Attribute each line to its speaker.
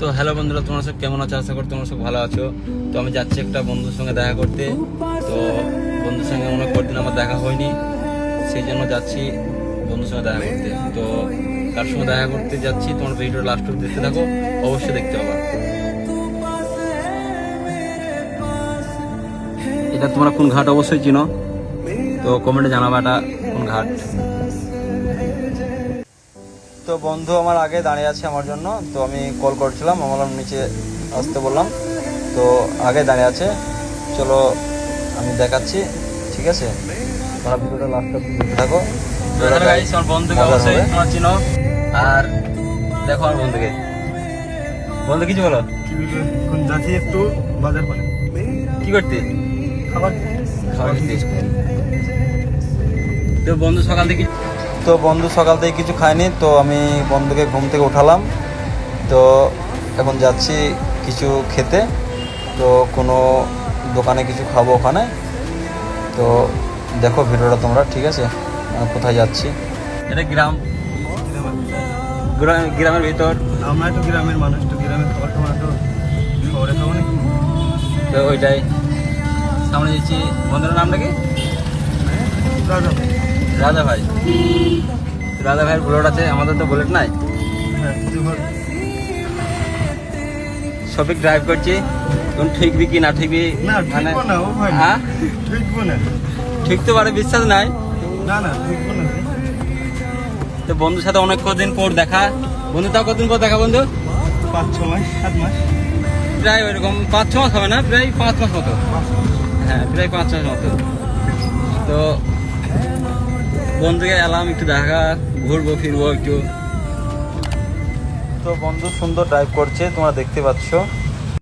Speaker 1: তো হ্যালো বন্ধুরা, তোমরা সব কেমন আছো? আশা করি তোমরা সব ভালো আছো। তো আমি যাচ্ছি একটা বন্ধুর সঙ্গে দেখা করতে। তো বন্ধুর সঙ্গে অনেক কদিন আমার দেখা হয়নি। সেই জন্য যাচ্ছি বন্ধুর সঙ্গে দেখা করতে। তো কার সঙ্গে দেখা করতে যাচ্ছি, তোমার ভিডিও লাস্ট অব্দি দেখতে থাকো। অবশ্যই দেখতে পাবা। এটা তোমরা কোন ঘাট অবশ্যই চিনো। তো কমেন্টে জানাবা এটা কোন ঘাট। তো বন্ধু আমার আগে দাঁড়িয়ে আছে আমার জন্য। তো আমি কল করছিলাম আমার নিচে আসতে বললাম। তো আগে দাঁড়িয়ে আছে। চলো আমি দেখাচ্ছি ঠিক আছে? তোমরা ভিডিওটা লাস্ট থাকো। আমার বন্ধুকে অবশ্যই তোমরা চিনো। আর দেখো আমার বন্ধুকে। বন্ধু কিছু বলো?
Speaker 2: যাচ্ছি একটু বাজার করে।
Speaker 1: কি করতে?
Speaker 2: খাবার।
Speaker 1: খাবার খেতে। তো বন্ধু সকাল থেকে তো বন্ধু সকাল থেকে কিছু খায়নি তো আমি বন্ধুকে ঘুম থেকে উঠালাম। তো এখন যাচ্ছি কিছু খেতে। তো কোনো দোকানে কিছু খাব ওখানে। তো দেখো ভিডিওটা তোমরা ঠিক আছে? আমি কোথায় যাচ্ছি? এটা গ্রাম। গ্রামের ভিতর।
Speaker 2: আমরা তো গ্রামের মানুষ তো গ্রামের খাবার খাবার তো শহরে খাব নাকি?
Speaker 1: তো ওইটাই। সামনে যাচ্ছি। বন্ধুর নামটা কি?
Speaker 2: রাজা।
Speaker 1: রাজা ভাই। রাজা ভাইয়ের বুলেট আছে আমাদের তো বুলেট নাই। সবিক ড্রাইভ করছি। এখন ঠিকবি কি না ঠিকবি?
Speaker 2: না
Speaker 1: মানে হ্যাঁ? ঠিক তো পারে বিশ্বাস নাই?
Speaker 2: না না না।
Speaker 1: তো বন্ধুর সাথে অনেক কদিন পর দেখা। বন্ধু তাও কদিন পর দেখা বন্ধু?
Speaker 2: পাঁচ ছ মাস সাত মাস।
Speaker 1: প্রায় ওইরকম পাঁচ ছ মাস হবে না? প্রায় পাঁচ মাস মতো। হ্যাঁ প্রায় পাঁচ মাস মতো। তো বন্ধুকে এলাম একটু দেখা, ঘুরবো, ফিরবো একটু। তো বন্ধু সুন্দর ড্রাইভ করছে, তোমরা দেখতে পাচ্ছ।